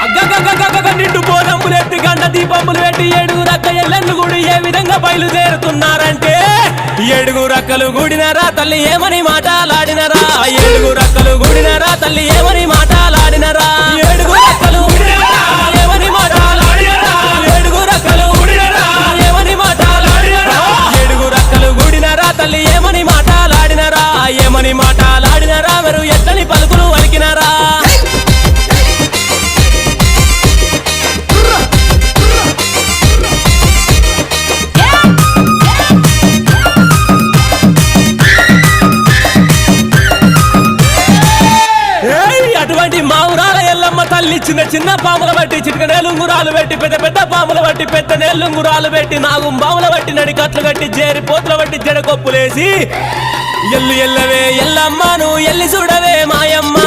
నిండు బోనమ్ములు ఎత్తి గంట దీపములు పెట్టి ఏడుగురు అక్క ఎల్లెన్ను గుడి ఏ విధంగా బయలుదేరుతున్నారంటే? ఏడుగురు అక్కలు గుడినరా తల్లి ఏమని మాటలాడినరా? ఏడుగురు అక్కలు గుడినరా తల్లి ఏమని మాటలాడినరా? ఏడుగురు అక్కలు ఏమని మాటలాడినరా? ఏడుగురు అక్కలు ఏమని మాటలాడినరా? ఏడుగురు అక్కలు గుడినరా తల్లి ఏమని మాటలాడినరా? ఏమని మాటలాడినరా? మరి ఎట్లని పలుకులు ఎల్లమ్మ చిన్న చిన్న పాముల బట్టి చిటిక నేలుంగురాలు పెట్టి పెద్ద పెద్ద పాముల బట్టి పెద్ద నేలుంగురాలు పెట్టి నాగు బావుల బట్టి నడి కట్లు కట్టి జేరి పోతుల బట్టి జడకొప్పులేసి ఎల్లు ఎల్లవే ఎల్లమ్మను ఎల్లి చూడవే మాయమ్మ.